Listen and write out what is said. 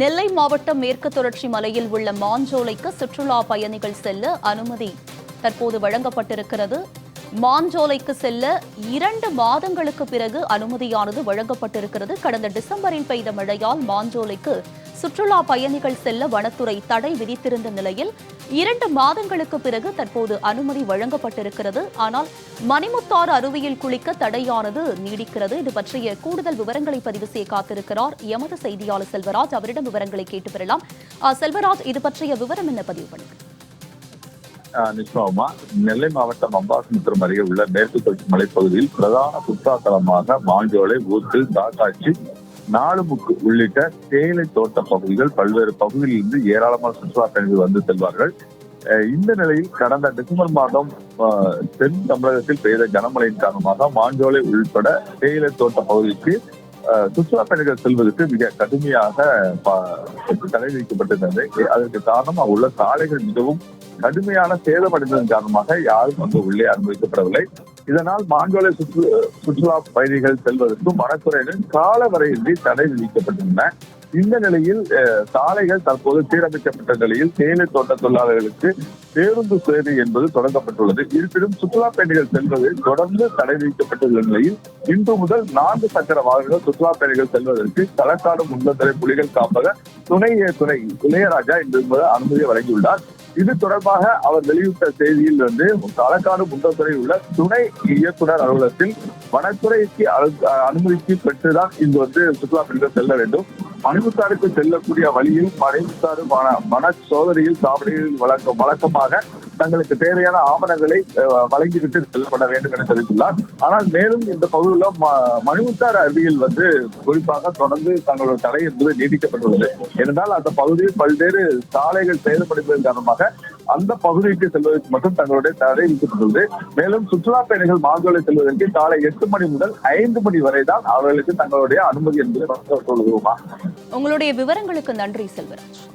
நெல்லை மாவட்டம் மேற்கு தொடர்ச்சி மலையில் உள்ள மாஞ்சோலைக்கு சுற்றுலா பயணிகள் செல்ல அனுமதி. தற்போது வழங்கப்பட்டிருக்கிறது மாஞ்சோலைக்கு செல்ல இரண்டு மாதங்களுக்கு பிறகு அனுமதியானது வழங்கப்பட்டிருக்கிறது. கடந்த டிசம்பரில் பெய்த மழையால் மாஞ்சோலைக்கு சுற்றுலா பயணிகள் செல்ல வனத்துறை தடை விதித்திருந்த நிலையில் இரண்டு மாதங்களுக்கு பிறகு தற்போது அனுமதி வழங்கப்பட்டிருக்கிறது. ஆனால் மணிமுத்தாறு அருவியில் குளிக்க தடையானது நீடிக்கிறது. இது பற்றிய கூடுதல் விவரங்களை பதிவு செய்ய காத்திருக்கிறார் எமது செய்தியாளர் செல்வராஜ். அவரிடம் விவரங்களை கேட்டு பெறலாம். செல்வராஜ் இது பற்றிய விவரம் என்ன பதிவு பண்ணுங்க ஆஹ் நிச்சயமா நெல்லை மாவட்டம் அம்பாசமுத்திரம் அருகே உள்ள மேற்கு தொடர்ச்சி மலைப்பகுதியில் பிரதான சுற்றுலா தலமாக மாஞ்சோலை ஊத்து தாக்காட்சி நாலுமுக்கு உள்ளிட்ட தேயிலை தோட்ட பகுதிகள் பல்வேறு பகுதிகளில் இருந்து ஏராளமான சுற்றுலா பயணிகள் வந்து செல்வார்கள். இந்த நிலையில் கடந்த டிசம்பர் மாதம் தென் தமிழகத்தில் பெய்த கனமழையின் காரணமாக மாஞ்சோலை உள்பட தேயிலை தோட்ட பகுதிக்கு சுற்றுலா பயணிகள் செல்வதற்கு மிக கடுமையாக தடை விதிக்கப்பட்டிருந்தது. அதற்கு காரணம் அங்குள்ள சாலைகள் மிகவும் கடுமையான சேதமடைந்ததன் காரணமாக யாரும் அங்கு உள்ளே அனுமதிக்கப்படவில்லை. இதனால் மாஞ்சோலை சுற்று சுற்றுலா பயணிகள் செல்வதற்கும் வனத்துறையினர் காலவரையின்றி தடை விதிக்கப்பட்டுள்ளன. இந்த நிலையில் சாலைகள் தற்போது சீரமைக்கப்பட்ட நிலையில் தேயிலை தோட்ட தொழிலாளர்களுக்கு பேருந்து சேவை என்பது தொடங்கப்பட்டுள்ளது. இருப்பினும் சுற்றுலா பயணிகள் செல்வது தொடர்ந்து தடை விதிக்கப்பட்டுள்ள நிலையில் இன்று முதல் நான்கு சக்கர வாகனங்கள் சுற்றுலா பயணிகள் செல்வதற்கு களக்காடு முன்னதரை புலிகள் காப்பக துணை துணை இளையராஜா இன்று முதல் அனுமதி வழங்கியுள்ளார். இது தொடர்பாக அவர் வெளியிட்ட செய்தியில் வந்து களக்காடு முண்டத்துறை உள்ள துணை இயக்குனர் அலுவலகத்தில் வனத்துறைக்கு அனுமதிக்கு பெற்றுதான் இங்கு வந்து சுற்றுலா பயணிகள் செல்ல வேண்டும். மணிமுத்தாருக்கு செல்லக்கூடிய வழியில் மணிமுத்தாறு மன வன சோதனையில் சாவடியில் வழக்கம் வழக்கமாக தங்களுக்கு தேவையான ஆவணங்களை வழங்கிவிட்டு செல்லப்பட வேண்டும் என தெரிவித்துள்ளார். ஆனால் மேலும் இந்த பகுதியில் ம- மணிமுத்தாறு அருவியில் வந்து குறிப்பாக தொடர்ந்து தங்களோட தடை என்பது நீடிக்கப்பட்டுள்ளது ஏனென்றால் அந்த பகுதியில் பல்வேறு சாலைகள் செயல்படுவதன் காரணமாக அந்த பகுதிக்கு செல்வதற்கு மட்டும் தங்களுடைய தடை விதிக்கப்பட்டுள்ளது. மேலும் சுற்றுலா பயணிகள் மாந்தோலை செல்வதற்கு காலை எட்டு மணி முதல் ஐந்து மணி வரை தான் அவர்களுக்கு தங்களுடைய அனுமதி என்பது வழங்கப்பட்டுள்ளது உங்களுடைய விவரங்களுக்கு நன்றி செல்வராஜ்.